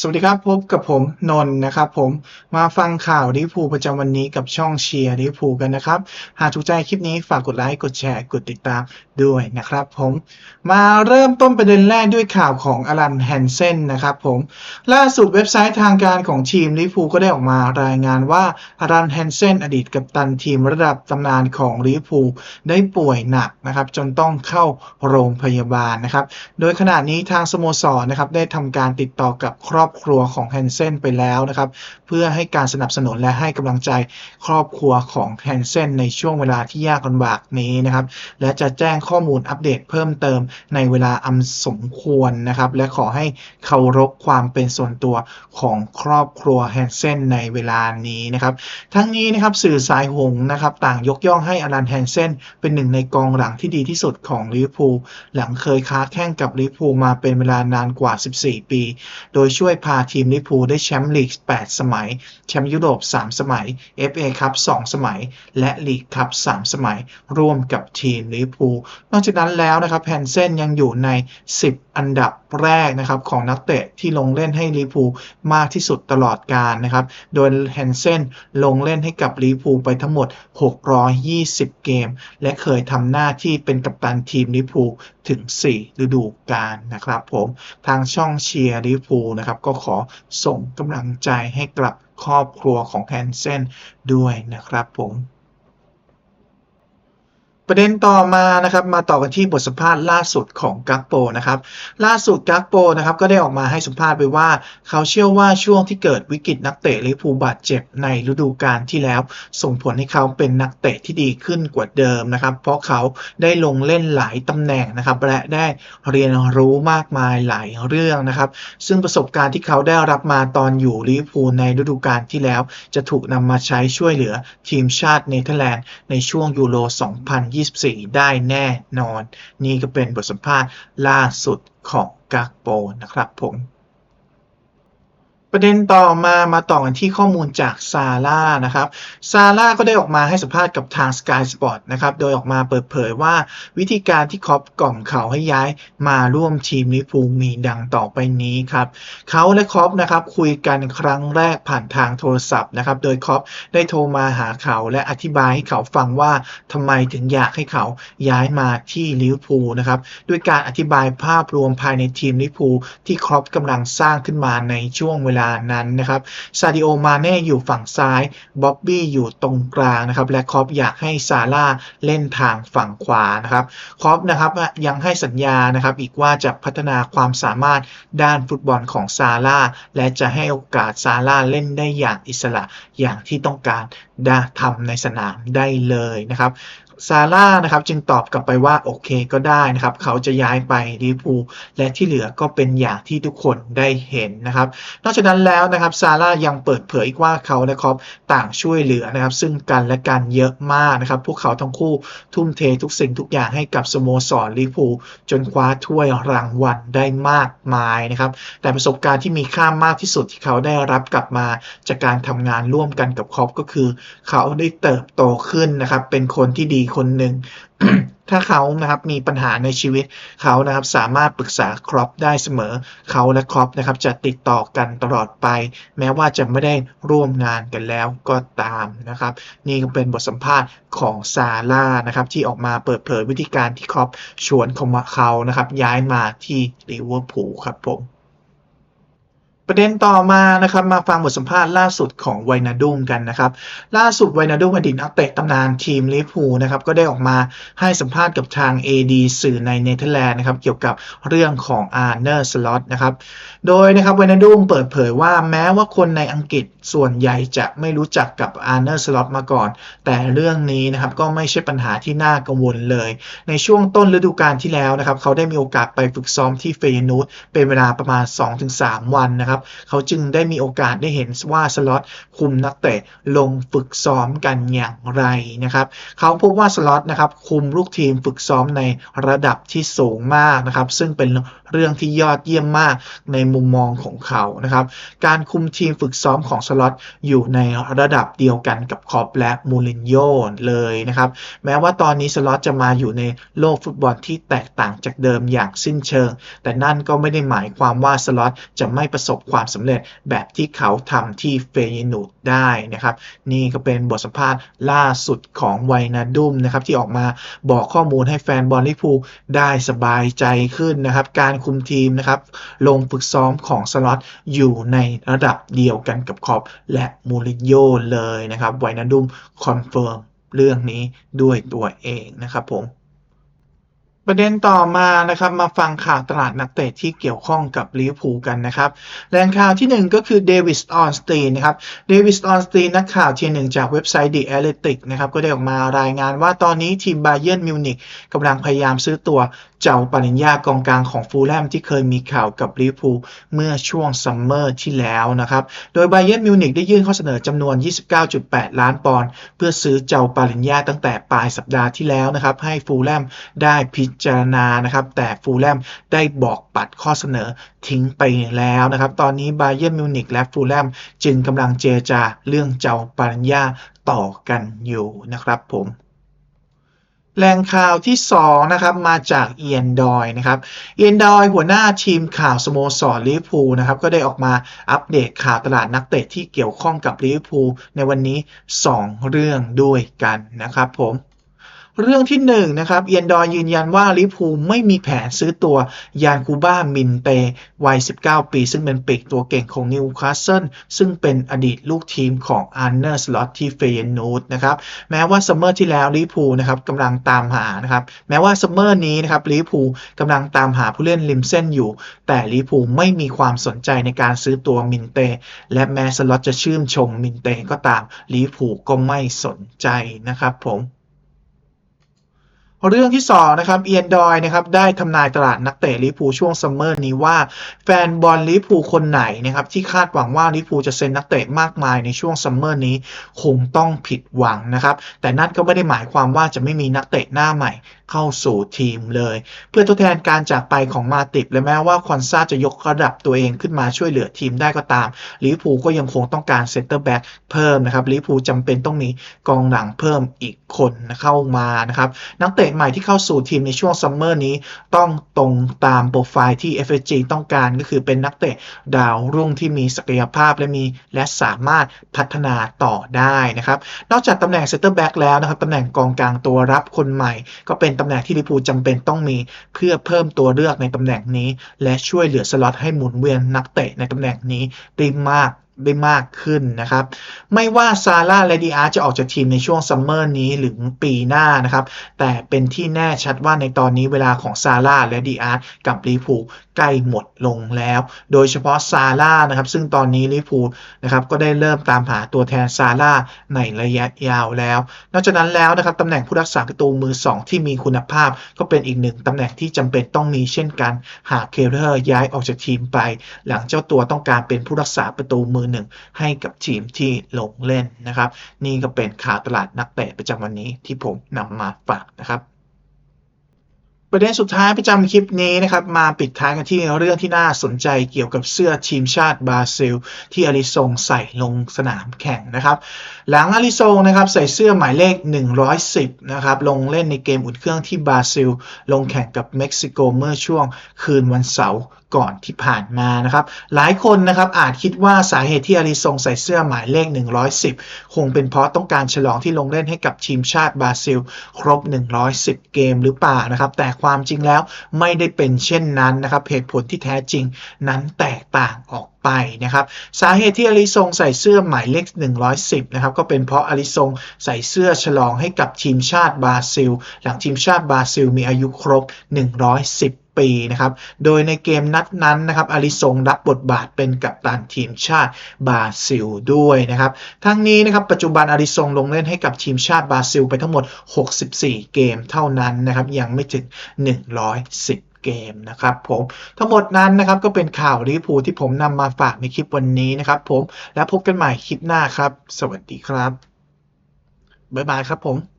สวัสดีครับพบกับผมนนท์นะครับผมมาฟังข่าวลิพูประจำวันนี้กับช่องเชียร์ลิพูกันนะครับ หากถูกใจคลิปนี้ฝากกดไลค์กดแชร์กดติดตามด้วยนะครับผมมาเริ่มต้นประเด็นแรกด้วยข่าวของอลันแฮนเซนนะครับผมล่าสุดเว็บไซต์ทางการของทีมลิพูก็ได้ออกมารายงานว่าอลันแฮนเซนอดีตกัปตันทีมระดับตำนานของลิพูได้ป่วยหนักนะครับจนต้องเข้าโรงพยาบาลนะครับโดยขณะนี้ทางสโมสรนะครับได้ทำการติดต่อกับครอบครัวของแฮนเซนไปแล้วนะครับ เพื่อให้การสนับสนุนและให้กำลังใจครอบครัวของแฮนเซนในช่วงเวลาที่ยากลำบากนี้นะครับ และจะแจ้งข้อมูลอัปเดตเพิ่มเติมในเวลาอันสมควรนะครับ และขอให้เคารพความเป็นส่วนตัวของครอบครัวแฮนเซนในเวลานี้นะครับ ทั้งนี้นะครับสื่อสายหงนะครับ ต่างยกย่องให้อลันแฮนเซนเป็นหนึ่งในกองหลังที่ดีที่สุดของลิเวอร์พูลหลังเคยค้าแข่งกับลิเวอร์พูลมาเป็นเวลานานกว่า 14 ปี โดยช่วยพาทีมลิพูได้แชมป์ลีก 8 สมัย แชมป์ยุโรป 3 สมัย FA คัพ 2 สมัย และลีกคัพ 3 สมัย ร่วมกับทีมลิพูนอกจากนั้นแล้วนะครับแพนเซนยังอยู่ใน 10 อันดับแรกนะครับของนักเตะที่ลงเล่นให้ลิพูมากที่สุดตลอดกาลนะครับ โดยแฮนเซนลงเล่นให้กับลิพูไปทั้งหมด 620 เกม และเคยทำหน้าที่เป็นกัปตันทีมลิพูถึง 4 ฤดูกาลนะครับผมทางช่องเชียร์ลิพูนะครับก็ขอส่งกำลังใจให้กับครอบครัวของแฮนเซนด้วยนะครับผม ประเด็นต่อมานะครับมาต่อกันที่บทสัมภาษณ์ล่าสุดของกักโปนะครับล่าสุดกักโปนะครับก็ได้ออกมาให้สัมภาษณ์ไปว่า เขาเชื่อว่าช่วงที่เกิดวิกฤตนักเตะลิเวอร์พูลบาดเจ็บในฤดูกาลที่แล้ว ส่งผลให้เขาเป็นนักเตะที่ดีขึ้นกว่าเดิมนะครับเพราะเขาได้ลงเล่นหลายตำแหน่งนะครับและได้เรียนรู้มากมายหลายเรื่องนะครับซึ่งประสบการณ์ที่เขาได้รับมาตอนอยู่ลิเวอร์พูลในฤดูกาลที่แล้ว จะถูกนำมาใช้ช่วยเหลือทีมชาติเนเธอร์แลนด์ในช่วงยูโร2024 ได้แน่นอน นี่ก็เป็นบทสัมภาษณ์ล่าสุดของกากโปนะครับผม ประเด็นต่อมามาต่อกันที่ข้อมูลจากซาร่านะครับซาร่าก็ได้ออกมาให้สัมภาษณ์กับทาง Sky Sport นะครับโดยออกมาเปิดเผยว่าวิธีการที่ครอปกล่อมเขาให้ย้ายมาร่วมทีมลิเวอร์พูมีดังต่อไปนี้ครับเขาและครอปนะครับคุยกันครั้งแรกผ่านทางโทรศัพท์นะครับโดยครอปได้โทรมาหาเขาและอธิบายให้เขาฟังว่าทำไมถึงอยากให้เขาย้ายมาที่ลิเวอร์พูนะครับด้วยการอธิบายภาพรวมภายในทีมลิเวอร์พูที่ครอปกำลังสร้างขึ้นมาในช่วงเวลานั้นนะครับซาดิโอมาเน่อยู่ฝั่งซ้ายบ๊อบบี้อยู่ตรงกลางนะครับและคอปอยากให้ซาร่าเล่นทางฝั่งขวานะครับคอปนะครับยังให้สัญญานะครับอีกว่าจะพัฒนาความสามารถด้านฟุตบอลของซาร่าและจะให้โอกาสซาร่าเล่นได้อย่างอิสระอย่างที่ต้องการได้ทำในสนามได้เลยนะครับ ซาร่านะครับจึงตอบกลับไปว่าโอเคก็ได้นะครับ เขาจะย้ายไปลิเวอร์พูลและที่เหลือก็เป็นอย่างที่ทุกคนได้เห็นนะครับ นอกจากนั้นแล้วนะครับซาร่ายังเปิดเผยอีกว่าเขาและครอปต่างช่วยเหลือนะครับ ซึ่งกันและกันเยอะมากนะครับ พวกเขาทั้งคู่ทุ่มเททุกสิ่งทุกอย่างให้กับสโมสรลิเวอร์พูลจนคว้าถ้วยรางวัลได้มากมายนะครับ แต่ประสบการณ์ที่มีค่ามากที่สุดที่เขาได้รับกลับมาจากการทำงานร่วมกันกับครอปก็คือ เขาได้เติบโตขึ้นนะครับเป็นคนที่ดีคนหนึ่งถ้าเขานะครับมีปัญหาในชีวิตเขานะครับสามารถปรึกษาครอปได้เสมอเขาและครอปนะครับจะติดต่อกันตลอดไป แม้ว่าจะไม่ได้ร่วมงานกันแล้วก็ตามนะครับ นี่ก็เป็นบทสัมภาษณ์ของซาร่านะครับที่ออกมาเปิดเผยวิธีการที่ครอปชวนเขานะครับย้ายมาที่ลิเวอร์พูลครับผม ประเด็นต่อมานะครับมาฟังบทสัมภาษณ์ล่าสุดของไวนาดุมกันนะครับ ล่าสุดไวนาดุมอดีตนักเตะตำนานทีมลิเวอร์พูลนะครับก็ได้ออกมาให้สัมภาษณ์กับทาง AD สื่อในเนเธอร์แลนด์นะครับเกี่ยวกับเรื่องของอาร์เนอร์สล็อตนะครับโดยนะครับไวนาดุมเปิดเผยว่าแม้ว่าคนในอังกฤษส่วนใหญ่จะไม่รู้จักกับอาร์เนอร์สล็อตมาก่อน แต่เรื่องนี้นะครับก็ไม่ใช่ปัญหาที่น่ากังวลเลย ในช่วงต้นฤดูกาลที่แล้วนะครับเขาได้มีโอกาสไปฝึกซ้อมที่เฟยนูตเป็นเวลาประมาณ 2-3 วันนะครับนะครับ เขาจึงได้มีโอกาสได้เห็นว่าสล็อตคุมนักเตะลงฝึกซ้อมกันอย่างไรนะครับเขาพบว่าสล็อตนะครับคุมลูกทีมฝึกซ้อมในระดับที่สูงมากนะครับ ซึ่งเป็นเรื่องที่ยอดเยี่ยมมากในมุมมองของเขานะครับ การคุมทีมฝึกซ้อมของสล็อตอยู่ในระดับเดียวกันกับคอปและมูรินโญ่เลยนะครับ แม้ว่าตอนนี้สล็อตจะมาอยู่ในโลกฟุตบอลที่แตกต่างจากเดิมอย่างสิ้นเชิง แต่นั่นก็ไม่ได้หมายความว่าสล็อตจะไม่ประสบความสำเร็จแบบที่เขาทำที่เฟยนูดได้นะครับ นี่ก็เป็นบทสัมภาษณ์ล่าสุดของไวนาดุมนะครับที่ออกมาบอกข้อมูลให้แฟนบอลลิพูได้สบายใจขึ้นนะครับ การคุมทีมนะครับ ลงฝึกซ้อมของสล็อตอยู่ในระดับเดียวกันกับคอปและมูรินโญ่เลยนะครับไวนาดุมคอนเฟิร์มเรื่องนี้ด้วยตัวเองนะครับผม ประเด็นต่อมานะครับมาฟังข่าวตลาดนักเตะที่เกี่ยวข้องกับลิเวอร์พูลกันนะครับแหล่งข่าวที่หนึ่งก็คือเดวิสออนสตีนนะครับเดวิสออนสตีนนักข่าวทีหนึ่งจากเว็บไซต์ The Athletic นะครับก็ได้ออกมารายงานว่าตอนนี้ทีมบาเยิร์นมิวนิกกำลังพยายามซื้อตัวเจ้าปริญญากองกลางของฟูลแลมที่เคยมีข่าวกับลิเวอร์พูลเมื่อช่วงซัมเมอร์ที่แล้วนะครับโดยบาเยิร์นมิวนิกได้ยื่นข้อเสนอจำนวน 29.8 ล้านปอนด์เพื่อซื้อเจ้าปริญญาตั้งแต่ปลายสัปดาห์ที่แล้วนะครับให้ฟูลแลมได้พิจารณานะครับ แต่ฟูลแลมได้บอกปัดข้อเสนอทิ้งไปแล้วนะครับ ตอนนี้บาเยิร์นมิวนิกและฟูลแลมจึงกำลังเจรจาเรื่องเจ้าปริญญาต่อกันอยู่นะครับผมแหล่งข่าวที่ 2 นะครับมาจากเอียนดอยนะครับเอียนดอยหัวหน้าทีมข่าวสโมสรลิเวอร์พูลนะครับก็ได้ออกมาอัปเดตข่าวตลาดนักเตะที่เกี่ยวข้องกับลิเวอร์พูลในวันนี้ 2 เรื่องด้วยกันนะครับผม เรื่องที่1นะครับเอียนดอยยืนยันว่าลิเวอร์พูไม่มีแผนซื้อตัวยานคูบ้ามินเตวัย 19 ปี ซึ่งเป็นปีกตัวเก่งของนิวคาสเซิลซึ่งเป็นอดีตลูกทีมของอาร์เนอร์สล็อตที่เฟยนูดนะครับแม้ว่าซัมเมอร์ที่แล้วลิเวอร์พูนะครับกำลังตามหานะครับแม้ว่าซัมเมอร์นี้นะครับลิเวอร์พูกำลังตามหาผู้เล่นริมเส้นอยู่ แต่ลิเวอร์พูไม่มีความสนใจในการซื้อตัวมินเต และแม้สล็อตจะชื่นชมมินเตก็ตามลิเวอร์พูก็ไม่สนใจนะครับผม เรื่องที่2นะครับเอียนดอยนะครับได้ทำนายตลาดนักเตะลิปูช่วงซัมเมอร์นี้ว่าแฟนบอลลิปูคนไหนนะครับที่คาดหวังว่าลิปูจะเซ็นนักเตะมากมายในช่วงซัมเมอร์นี้คงต้องผิดหวังนะครับแต่นั่นก็ไม่ได้หมายความว่าจะไม่มีนักเตะหน้าใหม่เข้าสู่ทีมเลย เพื่อทดแทนการจากไปของมาติบและแม้ว่าคอนซาจะยกระดับตัวเองขึ้นมาช่วยเหลือทีมได้ก็ตามลิปูก็ยังคงต้องการเซนเตอร์แบ็กเพิ่มนะครับลิเวอร์พูลจำเป็นต้องมีกองหลังเพิ่มอีกคนเข้ามานะครับนักเตะใหม่ที่เข้าสู่ทีมในช่วงซัมเมอร์นี้ต้องตรงตามโปรไฟล์ที่ FSG ต้องการก็คือเป็นนักเตะดาวรุ่งที่มีศักยภาพและมีและสามารถพัฒนาต่อได้นะครับนอกจากตำแหน่งเซนเตอร์แบ็กแล้วนะครับตำแหน่งกองกลางตัวรับคนใหม่ ก็เป็นตำแหน่งที่ลิปูจำเป็นต้องมี เพื่อเพิ่มตัวเลือกในตำแหน่งนี้ และช่วยเหลือสล็อตให้หมุนเวียนนักเตะในตำแหน่งนี้ได้มากได้มากขึ้นนะครับ ไม่ว่าซาร่าและดีอาร์จะออกจากทีมในช่วงซัมเมอร์นี้หรือปีหน้านะครับ แต่เป็นที่แน่ชัดว่าในตอนนี้เวลาของซาร่าและดีอาร์กับลิเวอร์พูล ใกล้หมดลงแล้ว โดยเฉพาะซาร่านะครับ ซึ่งตอนนี้ลิเวอร์พูนะครับก็ได้เริ่มตามหาตัวแทนซาร่าในระยะยาวแล้ว นอกจากนั้นแล้วนะครับตำแหน่งผู้รักษาประตูมือ 2 ที่มีคุณภาพ ก็เป็นอีกหนึ่งตำแหน่งที่จำเป็นต้องมีเช่นกัน หากเคเลอร์ย้ายออกจากทีมไป หลังเจ้าตัวต้องการเป็นผู้รักษาประตูมือหนึ่งให้กับทีมที่ลงเล่นนะครับ นี่ก็เป็นข่าวตลาดนักเตะประจำวันนี้ที่ผมนำมาฝากนะครับ ประเด็นสุดท้ายประจำคลิปนี้นะครับมาปิดท้ายกันที่เรื่องที่น่าสนใจเกี่ยวกับเสื้อทีมชาติบราซิล ที่อาริซงใส่ลงสนามแข่งนะครับ หลังอาริซงนะครับใส่เสื้อหมายเลข 110นะครับลงเล่นในเกมอุ่นเครื่องที่บราซิล ลงแข่งกับเม็กซิโกเมื่อช่วงคืนวันเสาร์ก่อนที่ผ่านมานะครับหลายคนนะครับอาจคิดว่าสาเหตุที่อาริซงใส่เสื้อหมายเลข 110 คงเป็นเพราะต้องการฉลองที่ลงเล่นให้กับทีมชาติบราซิล ครบ 110 เกมหรือเปล่านะครับแต่ความจริงแล้วไม่ได้เป็นเช่นนั้นนะครับเหตุผลที่แท้จริงนั้นแตกต่างออกไปนะครับสาเหตุที่อลิซงใส่เสื้อหมายเลข 110นะครับก็เป็นเพราะอลิซงใส่เสื้อฉลองให้กับทีมชาติบราซิล หลังทีมชาติบราซิล มีอายุครบ 110 ปีนะครับ โดยในเกมนัดนั้นนะครับอาริซงรับบทบาทเป็นกัปตันทีมชาติบราซิลด้วยนะครับ ทั้งนี้นะครับปัจจุบันอาริซงลงเล่นให้กับทีมชาติบราซิลไปทั้งหมด 64 เกมเท่านั้นนะครับ ยังไม่ถึง 110เกมนะครับผมทั้งหมดนั้นนะครับก็เป็นข่าวลิพูที่ผมนำมาฝากในคลิปวันนี้นะครับผมแล้วพบกันใหม่คลิปหน้าครับ สวัสดีครับ บ๊ายบายครับผม